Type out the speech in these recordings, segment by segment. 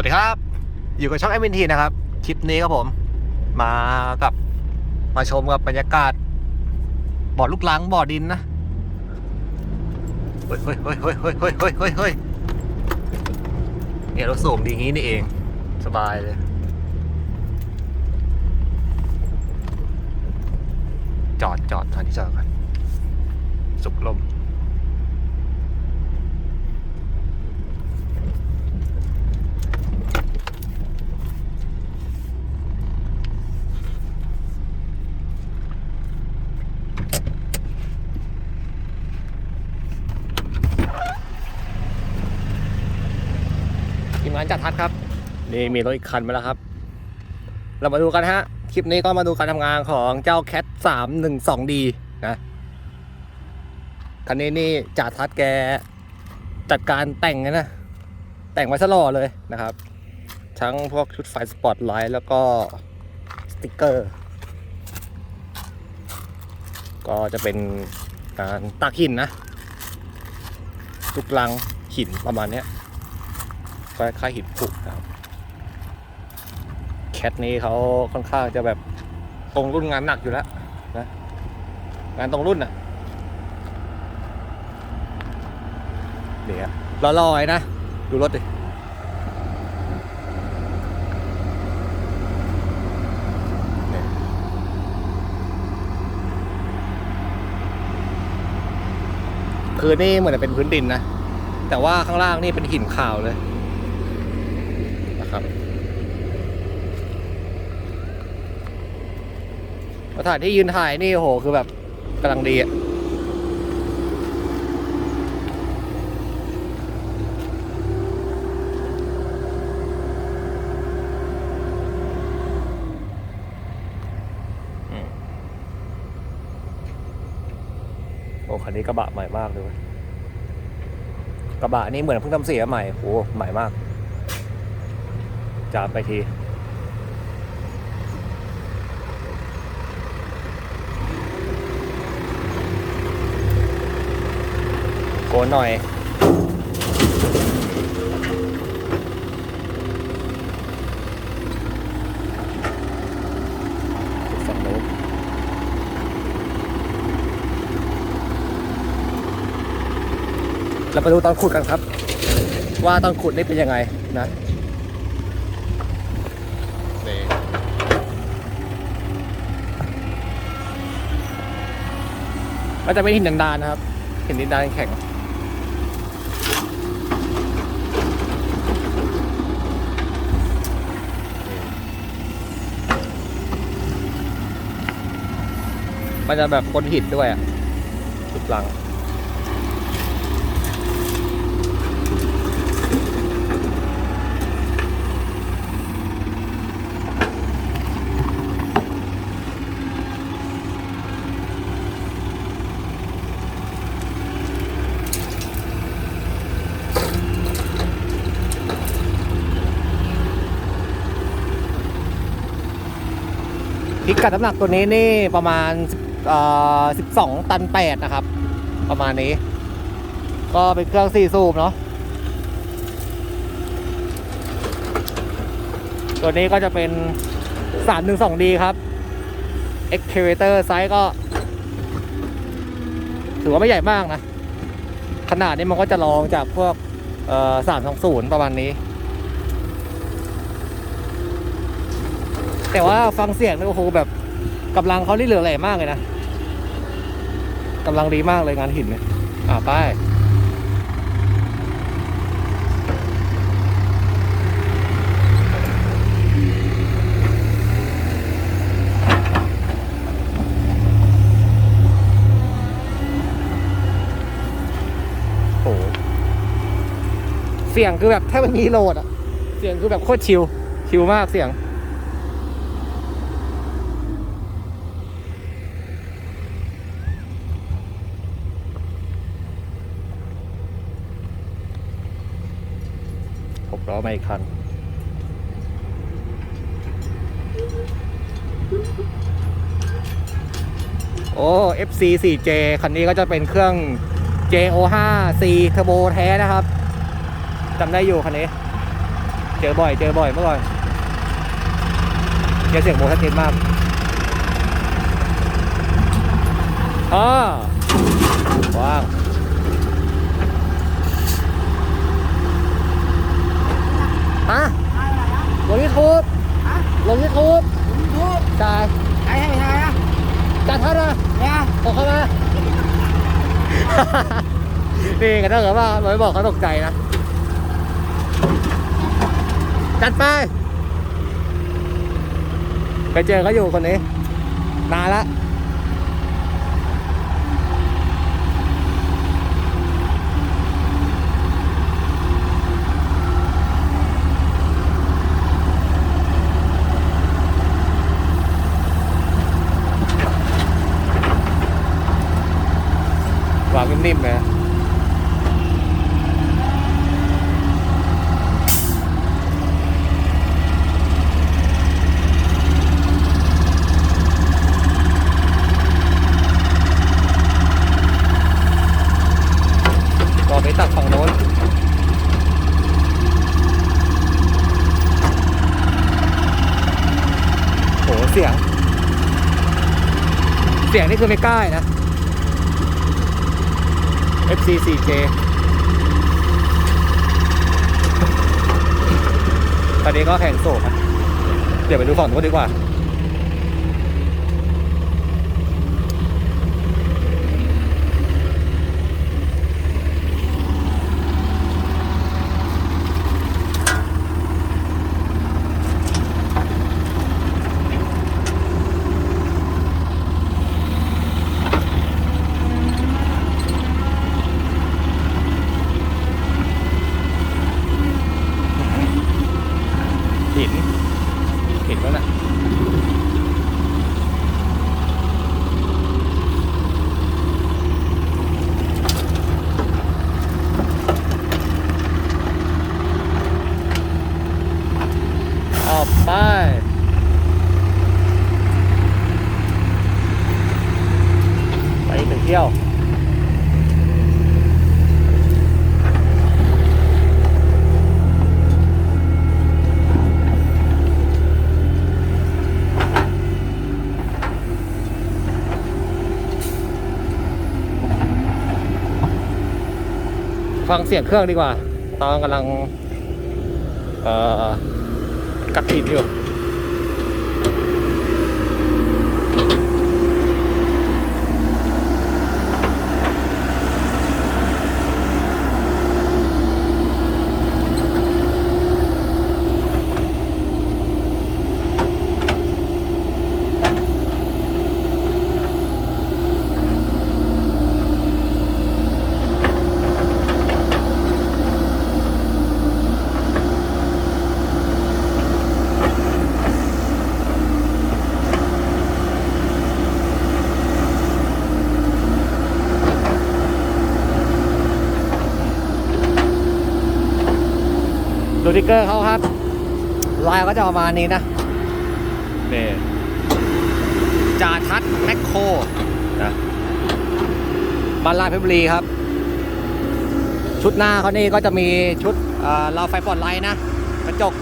วัสดีครับ อยู่กับช่องแอม n นทีนะครับ คลิปนี้ครับผม มากับมาชมกับบรรยากาศบ่อลูกลังบ่อดินนะเฮ้ยเฮ้ยเฮ้ยเฮ้ยเฮ้ยเฮ้ยเฮ้ยเฮ้ยเฮ้ยเนี่ยเราสูงดีงี้นี่เอง สบายเลย จอดจอดทางที่จอดกันสุกลม มงานจัดทัดครับ นี่มีรถอีกคันมาแล้วครับ เรามาดูกันฮะ คลิปนี้ก็มาดูการทำงานของเจ้า Cat 3 1 2 D นะคันนี้นี่จ่าทัดแกจัดการแต่งนะ แต่งไว้ซะหล่อเลยนะครับ ทั้งพวกชุดไฟสปอตไลท์แล้วก็สติกเกอร์ ก็จะเป็นการตักหินนะลูกลังหินประมาณนี้ คล้ายหินผุนะครับแคทนี้เขาค่อนข้างจะแบบตรงรุ่นงานหนักอยู่แล้วนะงานตรงรุ่นอะเดี๋ยวรอๆไว้นะ ดูรถดิเนี่ยคือนี่เหมือนจะเป็นพื้นดินนะ แต่ว่าข้างล่างนี่เป็นหินขาวเลย นะครับสถานที่ยืนถ่ายนี่โหคือแบบกำลังดีอะโอ้คันนี้กระบะใหม่มากเลยว้ยกระบะนี่เหมือนเพิ่งทำเสียใหม่โอ้ใหม่มาก จามไปทีโกนหน่อยฝั่งโน้นเราไปดูตอนขุดกันครับ ว่าตอนขุดนี่เป็นยังไงนะ ก็จะเป็นหินดานๆนะครับหินดินดานแข็งมันจะแบบคนหินด้วยอะสุดหลัง กัดน้ำหนักตัวนี้นี่ประมาณเอ่อ12ตัน8นะครับ ประมาณนี้ ก็เป็นเครื่อง4สูบเนาะตัวนี้ก็จะเป็น 312D ครับ excavator ไซส์ก็ ถือว่าไม่ใหญ่มากนะ ขนาดนี้มันก็จะรองจากพวกเอ่อ320ประมาณนี้ แต่ว่าฟังเสียงนี่โอ้โหแบบกำลังเขานี่เหลือแหล่มากเลยนะกำลังดีมากเลยงานหินเนี่ยอ่าไปโอ้โหเสียงคือแบบแทบไม่มีโหลดอะเสียงคือแบบโคตรชิลชิลมากเสียง หกล้อมาอีกคัน โอ้ FC 4J คันนี้ก็จะเป็นเครื่อง JO5C Turbo แท้นะครับจำได้อยู่คันนี้ เจอบ่อย เจอบ่อยเมื่อก่อนเจอเสียงโมชัดเจนมากอ๋อว้าง ฮะลงยูทูบฮะลงยูทูบยูทูบจ่ายใครให้ไปทายอะจ่ายเท่าไหร่เนี่ยบอกเขามา นี่กันถ้าเกิดว่าเราไม่บอกเขาตกใจนะ จัดไป ไปเจอเขาอยู่คนนี้ นานละ นิ่มๆเลยนะก็ไปตักฝั่งโน้นโหเสียง เสียงนี่คือไม่กล้านะ C4J ตอนนี้ก็แข่งโศกเดี๋ยวไปดูฝั่งนู้นดีกว่า หิน หินแล้วน่ะออกไป ไปอีกหนึ่งเที่ยว ฟัง เสียงเครื่องดีกว่าตอนกำลังกัดผิดอยู่ เกอร์เขาครับลายก็จะประมาณนี้นะนี่จาทัดแมคโครนะบ้านลาดเพชรบุรีครับ ชุดหน้าเขานี่ก็จะมีชุดเอ่อเราไฟปลอดไลท์นะกระจก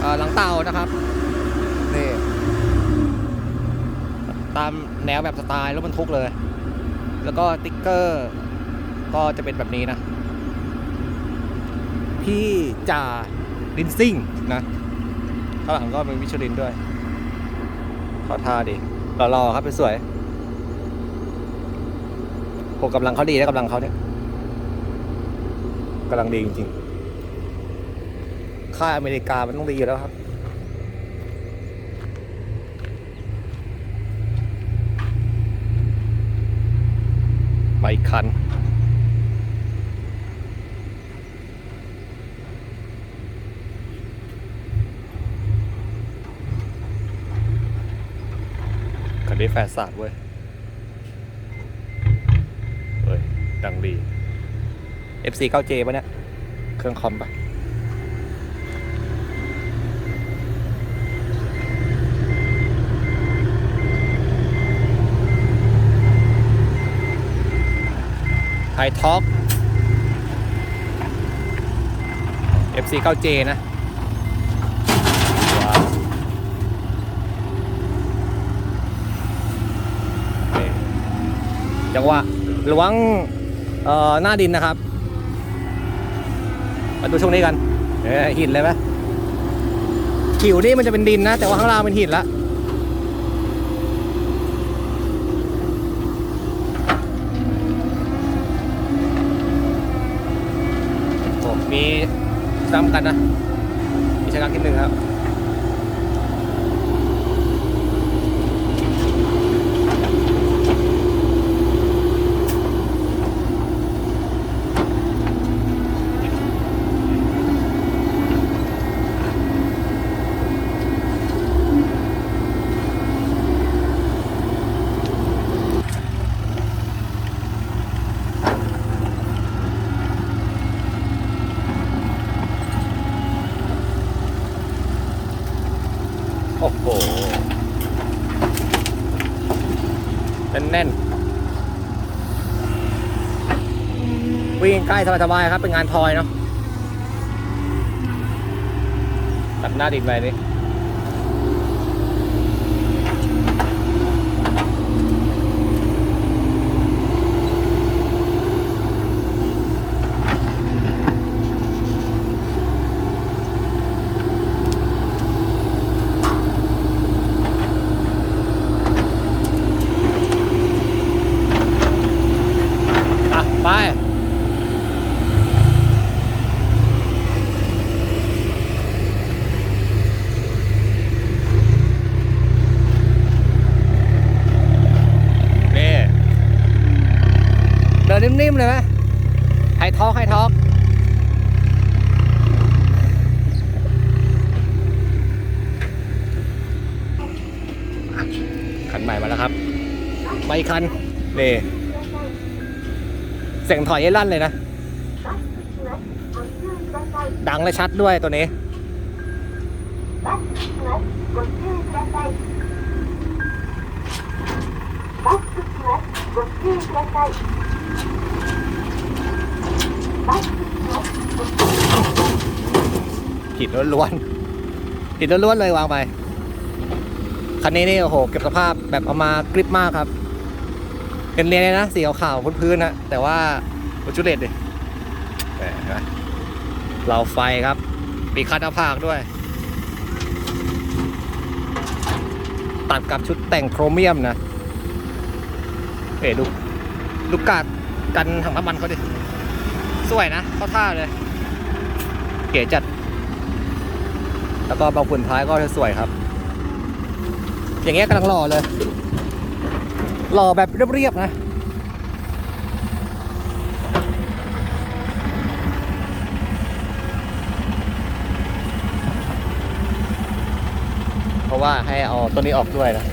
เอ่อหลังเตานะครับนี่ตามแนวแบบสไตล์รถบรรทุกเลย แล้วก็ติ๊กเกอร์ ก็จะเป็นแบบนี้นะ พี่จ่าลินซิ่งนะข้างหลังก็เป็นวิชลินด้วยเขาท่าดีรอๆครับเป็นสวยโหกำลังเขาดีนะกำลังเขาเนี่ยกำลังดีจริงๆ ค่ายอเมริกามันต้องดีอยู่แล้วครับไปคัน แฟร์ศาสตร์เว้ยเฮ้ย ดังดี FC 9J ปะเนี่ย เครื่องคอมปะไฮท็อก FC 9J นะ จังหวะล้วงเอ่อหน้าดินนะครับ มาดูช่วงนี้กันเอ้ยหินเลยไหมผิวนี่มันจะเป็นดินนะ แต่ว่าข้างล่างเป็นหินละมีซ้ำกันนะ มีชะกักนิดนึงครับ โอ้โหแน่นๆวิ่งใกล้ สบายๆครับ เป็นงานทอยเนาะตัดหน้าดินไปนี่อะ ไป นี่ เดินนิ่มๆเลยไหมให้ทอกให้ทอกคันใหม่มาแล้วครับมาอีกคัน นี่ เสียงถอยลั่นเลยนะ ดังและชัดด้วยตัวนี้ ผิดล้วนผิดล้วนเลยวางไป คันนี้นี่โอ้โห เก็บสภาพแบบเอามากริบมากครับ เป็นเรียนเลยนะสีขาวๆพื้นๆนะแต่ว่าโอจุเลตดิแหมเห็นไหมเราไฟครับมีคัดหน้าผากด้วย ตัดกับชุดแต่งโครเมียมนะเอ๋ดูดูกาดกันถังน้ำมันเขาดิ สวยนะเข้าท่าเลย เก๋จัด แล้วก็บางฝุ่นท้ายก็จะสวยครับ อย่างเงี้ยกำลังหล่อเลย หล่อแบบเรียบๆนะ เพราะว่าให้เอาตัวนี้ออกด้วยนะ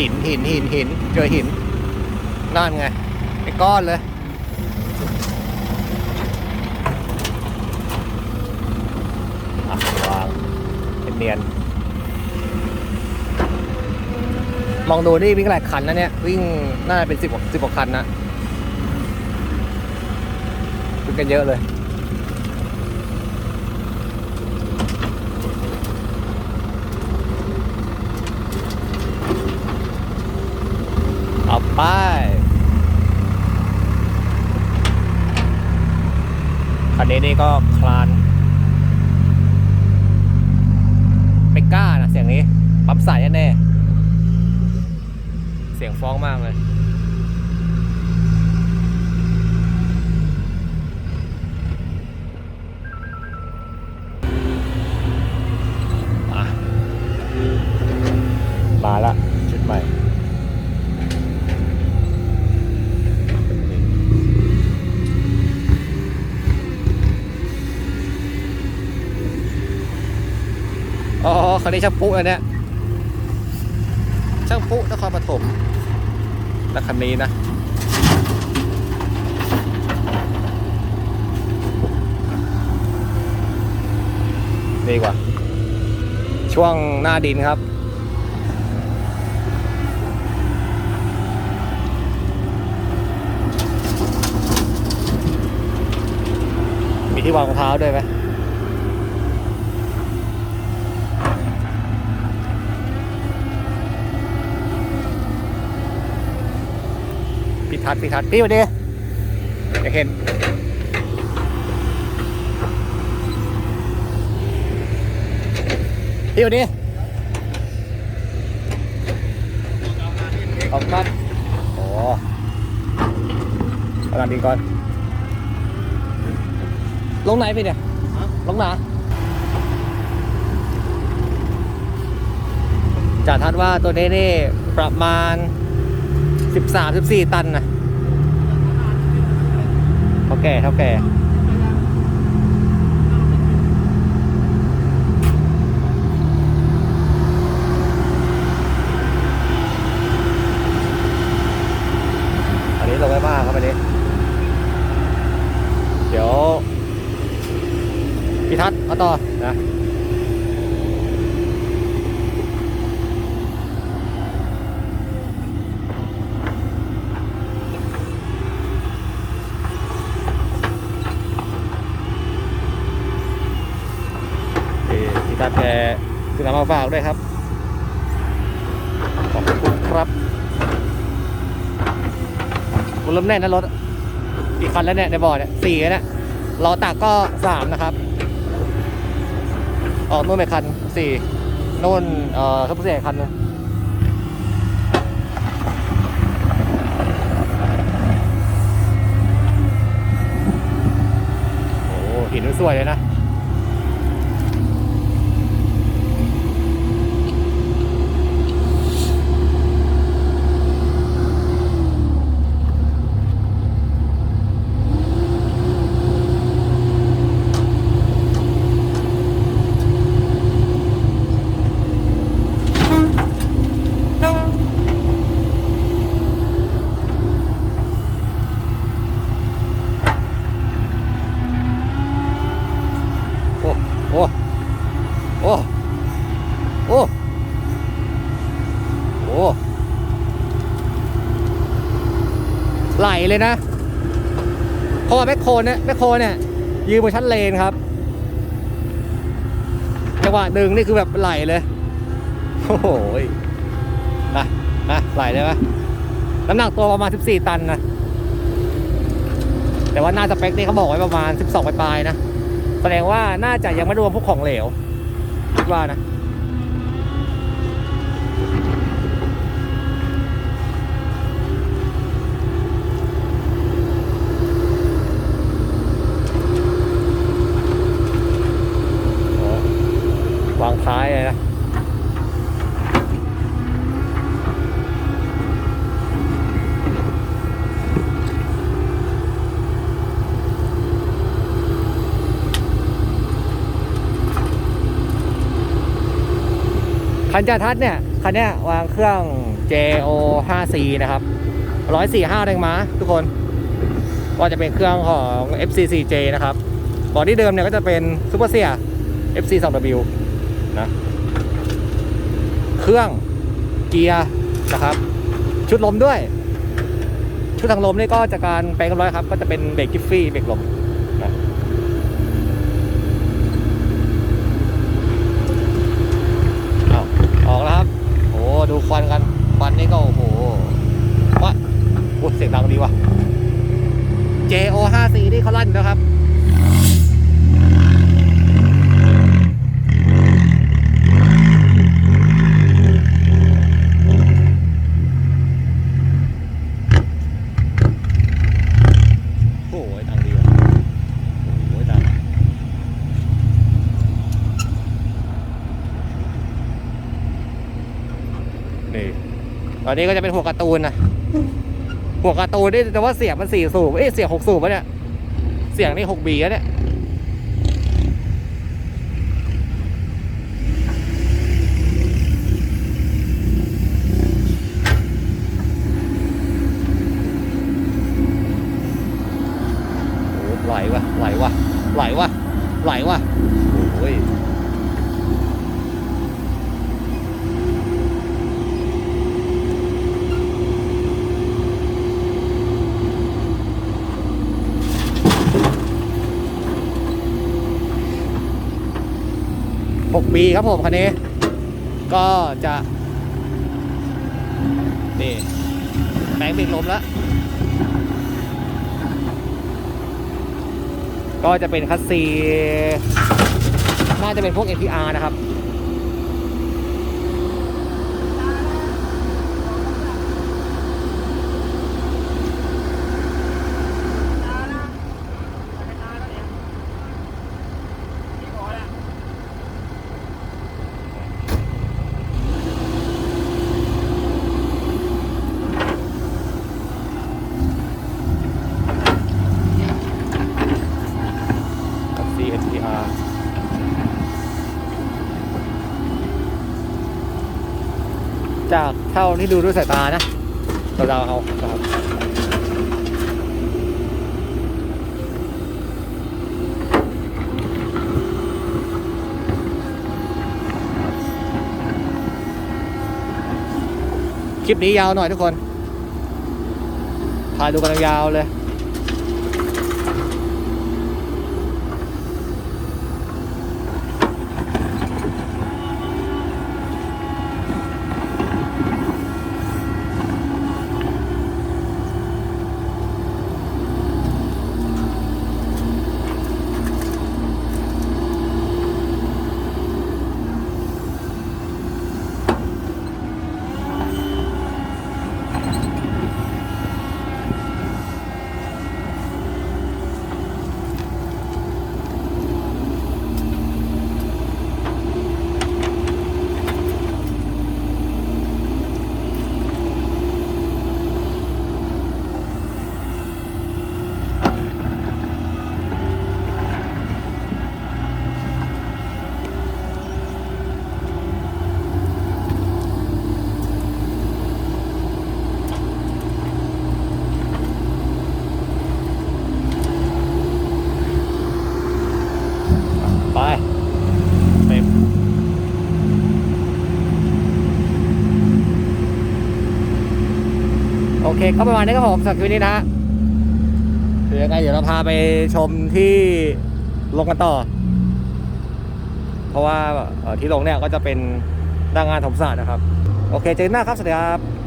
หินหินหินหินเจอหินนั่นไงไอ้ก้อนเลย อะวางเป็นเนียน มองดูนี่วิ่งหลายคันนะเนี่ย วิ่งน่าจะเป็นสิบกว่าสิบกว่าคันนะวิ่งกันเยอะเลย เอาไป คันนี้นี่ก็คลานไม่กล้านะเสียงนี้ปั๊มสายแน่เสียงฟ้องมากเลยมามาละชุดใหม่ อ๋อ คันนี้ช่างปุ๊อันเนี้ยช่างปุ๊นครปฐมและคันนี้นะดีกว่า ช่วงหน้าดินครับมีที่วางรองเท้าด้วยไหม พี่ทัศน์พี่ทัศน์พี่มาดิอยากเห็น พี่มาดิขอบคุณครับโอ้เอาลานดินก่อน ลงไหนพี่เนี่ย ลงไหนจ่าทัดว่าตัวนี้นี่ประมาณ 13-14 ตันนะเท่า แก่เท่าแก่ อันนี้ลงไม่มากครับอันนี้ เดี๋ยว พี่ทัศน์มาต่อนะ นี่พี่ทัศน์แกคือน้ำมาฝากด้วยครับ ขอบคุณครับมันเริ่มแน่นนะรถ อีกคันแล้วเนี่ยในบ่อเนี่ยสี่แล้วเนี่ยรอตักก็สามนะครับ ออกนู่นไปคันสี่นู่นเอ่อทัพเสียคันหนึงโอ้หินมันสวยเลยนะ โอ้โอ้โอ้โอ้โอ้ไหล เลยนะเพราะว่าแมคโครเนี่ยแมคโครเนี่ยยืนบนชั้นเลนครับจังหวะดึงนี่คือแบบไหลเลยโอ้โหยนะนะไหลเลยไหมน้ำหนักตัวประมาณ 14 ตันนะแต่ว่าหน้าสเปคนี่เขาบอกไว้ประมาณ 12ปลายๆนะ แสดงว่าน่าจะยังไม่รวมพวกของเหลวคิดว่านะ โอ้วางท้ายเลยนะ คันจาทัศน์เนี่ย คันเนี้ยวางเครื่อง JO 5C นะครับ145แรงม้าทุกคน ก็จะเป็นเครื่องของ FC4J นะครับบอดี้เดิมเนี่ยก็จะเป็นซูเปอร์เซีย FC2W นะ เครื่องเกียร์นะครับ ชุดลมด้วย ชุดทางลมนี่ก็จากการแปลงเรียบร้อยครับ ก็จะเป็นเบรกกิฟฟี่เบรกลม อนนี้ก็จะเป็นหัวกระตูนนะหัวกระตูนนี่แต่ว่าเสียงมันสี่สูบเอ้เสียงหกสูบวะเนี่ย เสียงนี่หกบีแล้วเนี่ยไหลวะไหลวะไหลวะไหลวะโอ้ย ปีครับผมคันนี้ ก็จะ นี่แปลงเบรกลมแล้วก็จะเป็นคัสซี น่าจะเป็นพวก NPR นะครับ คัสซี NPR จาก เท่าที่ดูด้วยสายตานะเราเดาเอาครับคลิปนี้ยาวหน่อยทุกคนถ่ายดูกันยาวเลย ไปเต็มโอ เคก็ประมาณนี้ครับผมสำหรับคลิปนี้นะฮะเดี๋ยวยังไงเดี๋ยวเราพาไปชมที่ลงกันต่อ เพราะว่าเอ่อที่ลงเนี่ยก็จะเป็นด้านงานถมศาสตร์นะครับ โอเคเจอกันหน้าครับ สวัสดีครับ